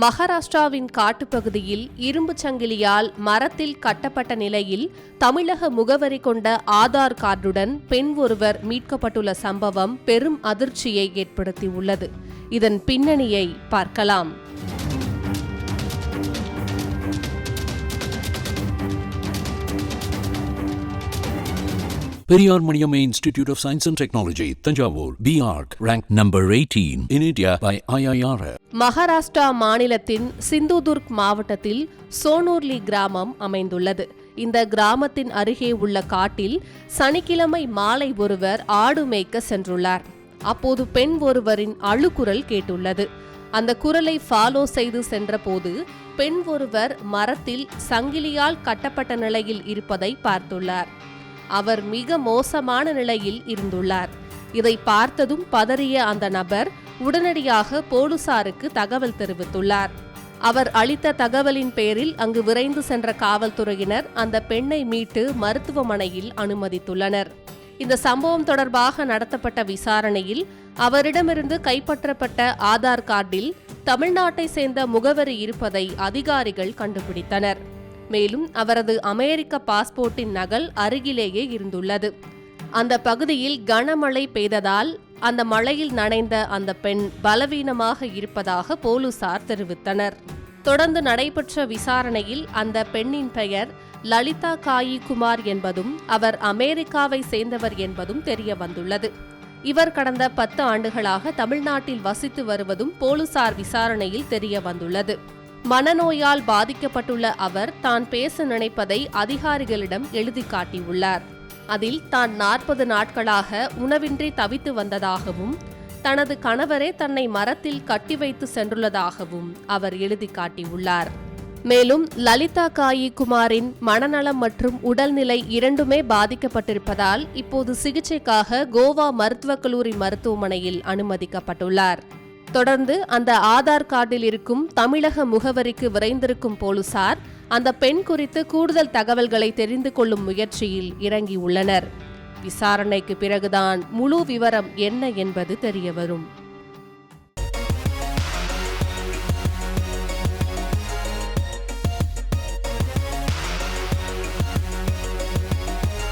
மகாராஷ்டிராவின் காட்டுப்பகுதியில் இரும்புச் சங்கிலியால் மரத்தில் கட்டப்பட்ட நிலையில் தமிழக முகவரி கொண்ட ஆதார் கார்டுடன் பெண் ஒருவர் மீட்கப்பட்டுள்ள சம்பவம் பெரும் அதிர்ச்சியை ஏற்படுத்தியுள்ளது. இதன் பின்னணியை பார்க்கலாம். Periyar Maniam institute of science and technology Thanjavur BARC, ranked number 18 in India by IIR Maharashtra மாநிலத்தின் சிந்துதுர்க் மாவட்டத்தில் சோனூர்லி கிராமம் அமைந்துள்ளது. இந்த கிராமத்தின் அருகே உள்ள காட்டில் சனிக்கிழமை மாலை ஒருவர் ஆடு மேய்க்க சென்றுள்ளார். அப்போது பெண் ஒருவரின் அழுகுரல் கேட்டுள்ளது. அந்த குரலை ஃபாலோ செய்து சென்றபோது பெண் ஒருவர் மரத்தில் சங்கிலியால் கட்டப்பட்ட நிலையில் இருப்பதை பார்த்துள்ளார். அவர் மிக மோசமான நிலையில் இருந்துள்ளார். இதை பார்த்ததும் பதறிய அந்த நபர் உடனடியாக போலீசாருக்கு தகவல் தெரிவித்துள்ளார். அவர் அளித்த தகவலின் பேரில் அங்கு விரைந்து சென்ற காவல்துறையினர் அந்த பெண்ணை மீட்டு மருத்துவமனையில் அனுமதித்துள்ளனர். இந்த சம்பவம் தொடர்பாக நடத்தப்பட்ட விசாரணையில் அவரிடமிருந்து கைப்பற்றப்பட்ட ஆதார் கார்டில் தமிழ்நாட்டை சேர்ந்த முகவரி இருப்பதை அதிகாரிகள் கண்டுபிடித்தனர். மேலும் அவரது அமெரிக்க பாஸ்போர்ட்டின் நகல் அருகிலேயே இருந்துள்ளது. அந்த பகுதியில் கனமழை பெய்ததால் அந்த மழையில் நனைந்த அந்த பெண் பலவீனமாக இருப்பதாக போலீசார் தெரிவித்தனர். தொடர்ந்து நடைபெற்ற விசாரணையில் அந்த பெண்ணின் பெயர் லலிதா காயி குமார் என்பதும் அவர் அமெரிக்காவை சேர்ந்தவர் என்பதும் தெரிய வந்துள்ளது இவர் கடந்த பத்து ஆண்டுகளாக தமிழ்நாட்டில் வசித்து வருவதும் போலீசார் விசாரணையில் தெரிய வந்துள்ளது மனநோயால் பாதிக்கப்பட்டுள்ள அவர் தான் பேச நினைப்பதை அதிகாரிகளிடம் எழுதி காட்டியுள்ளார். அதில் தான் நாற்பது நாட்களாக உணவின்றி தவித்து வந்ததாகவும் தனது கணவரே தன்னை மரத்தில் கட்டி வைத்து சென்றுள்ளதாகவும் அவர் எழுதி காட்டியுள்ளார். மேலும் லலிதா காயி குமாரின் மனநலம் மற்றும் உடல்நிலை இரண்டுமே பாதிக்கப்பட்டிருப்பதால் இப்போது சிகிச்சைக்காக கோவா மருத்துவக் கல்லூரி மருத்துவமனையில் அனுமதிக்கப்பட்டுள்ளார். தொடர்ந்து அந்த ஆதார் கார்டில் இருக்கும் தமிழக முகவரிக்கு விரைந்திருக்கும் போலீசார் அந்த பெண் குறித்து கூடுதல் தகவல்களை தெரிந்து கொள்ளும் முயற்சியில் இறங்கியுள்ளனர். விசாரணைக்கு பிறகுதான் முழு விவரம் என்ன என்பது தெரியவரும்.